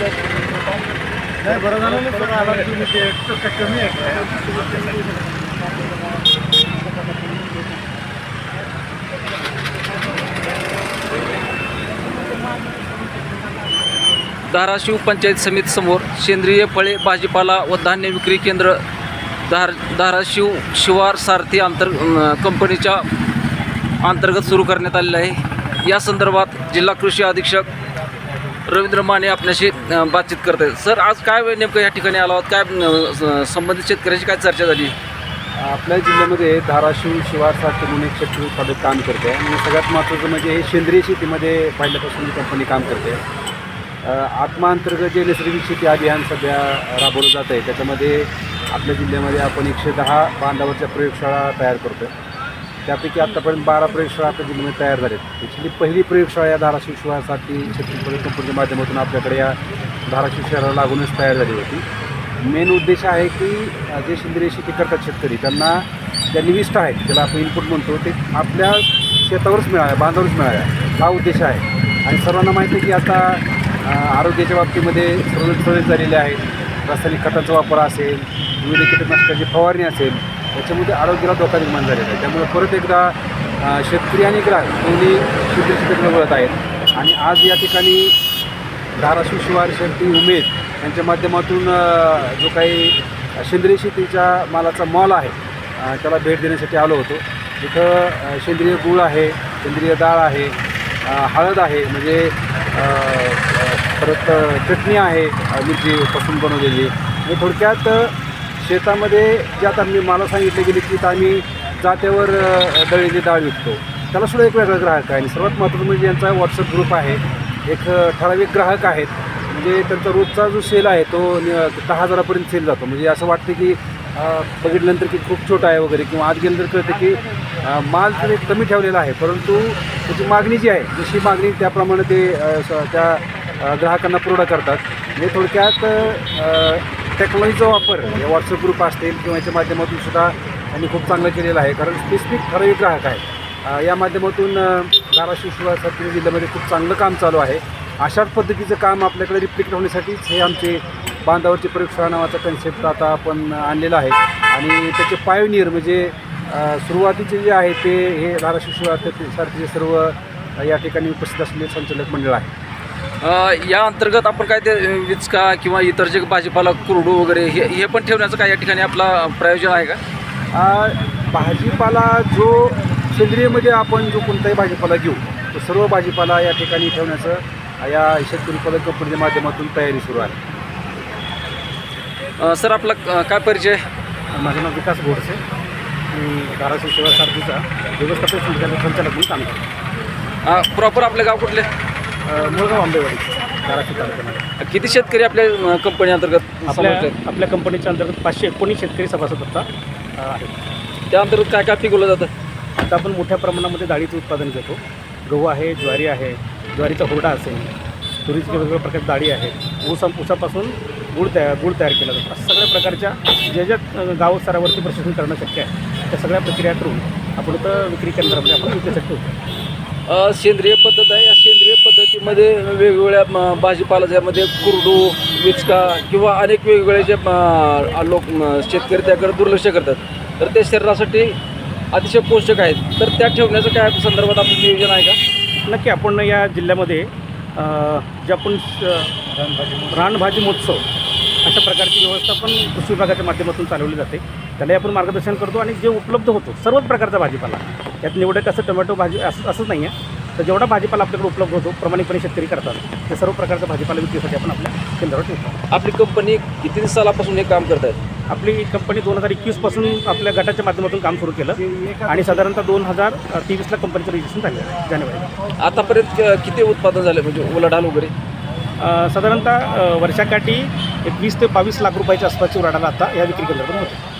नाही बरं झालं ना सर आला तुम्ही ते एक टक्का कमी आहे धाराशिव पंचायत समिती समोर सेंद्रिय फळे भाजीपाला व धान्य विक्री केंद्र धार धाराशिव शिवार सारथी आंतर कंपनीच्या अंतर्गत सुरू करण्यात आलेलं आहे. या संदर्भात जिल्हा कृषी अधीक्षक रवींद्र माने आपल्याशी बातचीत करत आहेत. सर आज काय नेमकं या ठिकाणी आला आहोत? काय संबंधित शेतकऱ्याची काय चर्चा झाली? आपल्या जिल्ह्यामध्ये धाराशिव शिवारसारखे म्हणून एक शेतकरी उत्पादक काम करते. आणि सगळ्यात महत्त्वाचं म्हणजे हे सेंद्रिय शेतीमध्ये पहिल्यापासून ही कंपनी काम करते. आत्मांतर्गत जे नैसर्गिक शेती अभियान सध्या राबवलं जात आहे त्याच्यामध्ये आपल्या जिल्ह्यामध्ये आपण एकशे दहा बांधावरच्या प्रयोगशाळा तयार करतो त्यापैकी आत्तापर्यंत बारा प्रयोगशाळा आपल्या जिल्ह्यामध्ये तयार झाल्यात त्याची पहिली प्रयोगशाळा या धाराशिव शहरासाठी शेतकरी कंपनीच्या माध्यमातून आपल्याकडे या धाराशिव शहराला लागूनच तयार झाली होती. मेन उद्देश आहे की जे सेंद्रिय शेती करतात शेतकरी त्यांना ज्या निविष्ट आहेत ज्याला आपण इनपुट म्हणतो ते आपल्या शेतावरच मिळाव्या बांधावरच मिळाव्या हा उद्देश आहे. आणि सर्वांना माहिती आहे की आता आरोग्याच्या बाबतीमध्ये सर्व सुरळीत झालेले आहेत. रासायनिक खतांचा वापर असेल विविध कीटकनाशकाची फवारणी असेल याच्यामध्ये आरोग्याला धोका निर्माण झालेला आहे. त्यामुळे परत एकदा शेतकरी आणि ग्राहक दोन्ही सेंद्रिय वळत आहेत. आणि आज या ठिकाणी धाराशिव शिवार शेती उमेद यांच्या माध्यमातून जो काही सेंद्रिय शेतीच्या मालाचा मॉल आहे त्याला भेट देण्यासाठी आलो होतो. इथं सेंद्रिय गूळ आहे सेंद्रिय डाळ आहे हळद आहे म्हणजे परत चटणी आहे अ, मिरचीपासून बनवलेली. म्हणजे थोडक्यात शेतामध्ये जे आता मी मला सांगितले गेले की इथं आम्ही जात्यावर अ, दळलेली डाळ विकतो. त्याला सुद्धा एक वेगळा ग्राहक आहे आणि सर्वात महत्त्वाचं म्हणजे यांचा व्हॉट्सअप ग्रुप आहे. एक ठराविक ग्राहक आहेत. म्हणजे त्यांचा रोजचा जो सेल आहे तो दहा हजारापर्यंत सेल जातो. म्हणजे असं वाटतं की बघितल्यानंतर की खूप छोटा आहे वगैरे किंवा आज गेल्यानंतर तर कळतं की माल तरी कमी ठेवलेला आहे. परंतु त्याची मागणी जी आहे जशी मागणी त्याप्रमाणे ते त्या ग्राहकांना पुरवठा करतात. म्हणजे थोडक्यात टेक्नॉलॉजीचा वापर या व्हॉट्सअप ग्रुप असतील किंवा याच्या माध्यमातून सुद्धा त्यांनी खूप चांगलं केलेलं आहे. कारण स्पेसिफिक ठराविक ग्राहक आहे. या माध्यमातून धाराशिव शिवासारख्या जिल्ह्यामध्ये खूप चांगलं काम चालू आहे. अशाच पद्धतीचं काम आपल्याकडे रिप्लिकेट होण्यासाठीच हे आमचे बांधावरची प्रयोगशाळा नावाचा कन्सेप्ट आता आपण आणलेला आहे. आणि त्याचे पायोनियर म्हणजे सुरुवातीचे जे आहे ते हे धाराशिव शिवासारखे सर्व या ठिकाणी उपस्थित असलेले संचालक मंडळ आहे. या अंतर्गत आपण काय ते विचका किंवा इतर जे भाजीपाला कुरडू वगैरे हे हे पण ठेवण्याचं काय या ठिकाणी आपला प्रयोजन आहे का? भाजीपाला जो सेंद्रियमध्ये आपण जो कोणताही भाजीपाला घेऊ तो सर्व भाजीपाला या ठिकाणी ठेवण्याचं या शेतकरी उत्पादक कंपनीच्या माध्यमातून तयारी सुरू आहे. सर आपला काय परिचय? माझं नाव विकास गोडसे. मी धाराशिव सेवा सारखीचा व्यवस्थापन संचालक म्हणून काम करतो. प्रॉपर आपलं गाव कुठले? मुळगाव आंबेवाडी धाराशिव तालुक्यामध्ये. किती शेतकरी आपल्या कंपनी अंतर्गत आपल्या समाविष्ट आहेत? आपल्या कंपनीच्या अंतर्गत पाचशे एकोणीस शेतकरी सभासद आता अ, आहेत. त्या अंतर्गत काय काय पिकवलं जातं? आता आपण मोठ्या प्रमाणामध्ये डाळीचं उत्पादन घेतो. गहू आहे ज्वारी आहे ज्वारीचा हुरडा असेल तुरीची वेगवेगळ्या प्रकारची डाळी आहे ऊस ऊसापासून गुळ तयार गुळ तयार केला जातो. अशा सगळ्या प्रकारच्या ज्या ज्या अ, गाव स्तरावरती प्रशासन करणं शक्य आहे त्या सगळ्या प्रक्रिया करून आपण इथं विक्री केंद्रामध्ये आपण ठेवतो अ, सेंद्रिय पद्धत आहे या सेंद्रिय वेगवेगळ्या म, भाजीपाला ज्यामध्ये कुरडू विचका किंवा अनेक वेगवेगळे जे म, लोक म, शेतकरी त्याकडे दुर्लक्ष करतात. तर ते शरीरासाठी अतिशय पोषक आहेत. तर त्या ठेवण्याचं काय संदर्भात आपलं नियोजन आहे का? नक्की आपण या जिल्ह्यामध्ये जे आपण रानभाजी महोत्सव अशा प्रकारची व्यवस्था पण कृषी विभागाच्या माध्यमातून चालवली जाते. त्यालाही आपण मार्गदर्शन करतो आणि जे उपलब्ध होतो सर्वच प्रकारचा भाजीपाला. यात निवडक असं टोमॅटो भाजी असं असंच नाही आहे तर जेवढा भाजीपाला आपल्याकडे उपलब्ध होतो प्रामाणिकपणे शेतकरी करतात ते सर्व प्रकारचा भाजीपाला विक्रीसाठी आपण आपल्या केंद्रावर ठेवतो. आपली कंपनी किती सालापासून हे काम करत आहेत? आपली कंपनी दोन हजार एकवीसपासून आपल्या गटाच्या माध्यमातून काम सुरू केलं आणि साधारणतः दोन हजार तेवीसला कंपनीचं रजिस्ट्रेशन झालं जानेवारी आतापर्यंत किती उत्पादन झाले म्हणजे उलाढाल वगैरे? साधारणतः वर्षाकाठी एक वीस ते बावीस लाख रुपयाच्या आसपासची उलाढाल आता या विक्री केंद्रातून होते.